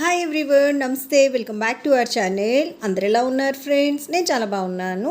Hi everyone నమస్తే. Welcome back to our channel అందరు ఎలా ఉన్నారు ఫ్రెండ్స్ నేను చాలా బాగున్నాను.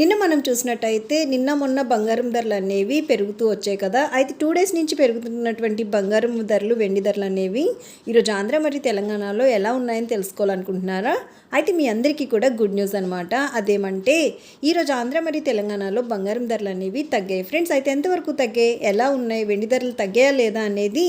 నిన్న మనం చూసినట్టయితే నిన్న మొన్న బంగారం ధరలు అనేవి పెరుగుతూ వచ్చాయి కదా. అయితే టూ డేస్ నుంచి పెరుగుతున్నటువంటి బంగారం ధరలు వెండి ధరలు అనేవి ఈరోజు ఆంధ్ర మరియు తెలంగాణలో ఎలా ఉన్నాయని తెలుసుకోవాలనుకుంటున్నారా? అయితే మీ అందరికీ కూడా గుడ్ న్యూస్ అనమాట అదేమంటే ఈరోజు ఆంధ్ర మరియు తెలంగాణలో బంగారం ధరలు అనేవి తగ్గాయి. ఫ్రెండ్స్ అయితే ఎంతవరకు తగ్గాయి? ఎలా ఉన్నాయి? వెండి ధరలు తగ్గాయా లేదా అనేది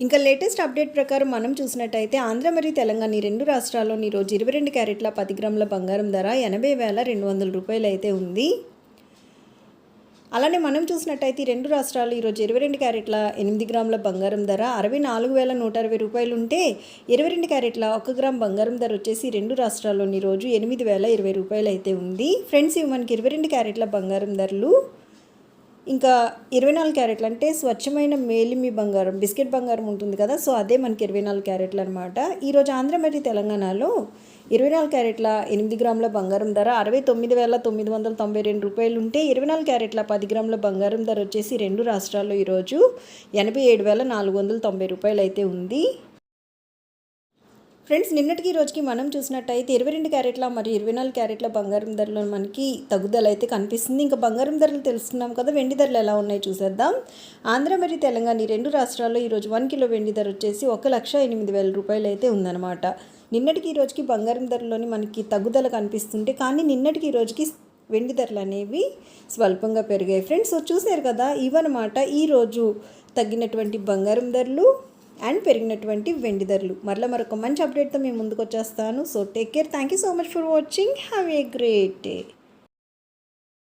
ఇంకా లేటెస్ట్ అప్డేట్ ప్రకారం మనం చూసినట్టయితే ఆంధ్ర మరియు తెలంగాణ ఈ రెండు రాష్ట్రాల్లోని ఈరోజు ఇరవై రెండు క్యారెట్ల పది గ్రాముల బంగారం ధర ఎనభై వేల రెండు వందల రూపాయలు అయితే ఉంది. అలానే మనం చూసినట్టయితే ఈ రెండు రాష్ట్రాలు ఈరోజు ఇరవై రెండు క్యారెట్ల ఎనిమిది గ్రాముల బంగారం ధర అరవై నాలుగు వేల నూట అరవై రూపాయలు ఉంటే ఇరవై రెండు క్యారెట్ల ఒక గ్రామ్ బంగారం ధర వచ్చేసి రెండు రాష్ట్రాల్లోని రోజు ఎనిమిది వేల ఇరవై రూపాయలు అయితే ఉంది. ఫ్రెండ్స్ ఇవి మనకి ఇరవై రెండు క్యారెట్ల బంగారం ధరలు ఇంకా ఇరవై నాలుగు క్యారెట్లు అంటే స్వచ్ఛమైన మేలిమి బంగారం బిస్కెట్ బంగారం ఉంటుంది కదా సో అదే మనకి ఇరవై నాలుగు క్యారెట్లు అనమాట ఈరోజు ఆంధ్ర మరియు తెలంగాణలో ఇరవై నాలుగు క్యారెట్ల ఎనిమిది గ్రాముల బంగారం ధర అరవై తొమ్మిది వేల తొమ్మిది వందల తొంభై రెండు రూపాయలు ఉంటే ఇరవై నాలుగు క్యారెట్ల పది గ్రాముల బంగారం ధర వచ్చేసి రెండు రాష్ట్రాల్లో ఈరోజు ఎనభై ఏడు వేల నాలుగు వందల తొంభై రూపాయలు అయితే ఉంది. ఫ్రెండ్స్ నిన్నటికి రోజుకి మనం చూసినట్టయితే ఇరవై రెండు క్యారెట్ల మరియు ఇరవై నాలుగు క్యారెట్ల బంగారం ధరలో మనకి తగ్గుదల అయితే కనిపిస్తుంది. ఇంకా బంగారం ధరలు తెలుసుకున్నాం కదా వెండి ధరలు ఎలా ఉన్నాయి చూసేద్దాం. ఆంధ్ర మరియు తెలంగాణ ఈ రెండు రాష్ట్రాల్లో ఈరోజు వన్ కిలో వెండి ధర వచ్చేసి ఒక లక్ష ఎనిమిది వేల రూపాయలు అయితే ఉందన్నమాట. నిన్నటికి ఈ రోజుకి బంగారం ధరలోని మనకి తగ్గుదల కనిపిస్తుంటే కానీ నిన్నటికి ఈ రోజుకి వెండి ధరలు అనేవి స్వల్పంగా పెరిగాయి. ఫ్రెండ్స్ సో చూసారు కదా ఇవన్నమాట. ఈరోజు తగ్గినటువంటి బంగారం ధరలు అండ్ పెరిగినటువంటి వెండి ధరలు. మరలా మరొక మంచి అప్డేట్తో మేము ముందుకు వచ్చేస్తాను so take care thank you so much for watching have a great day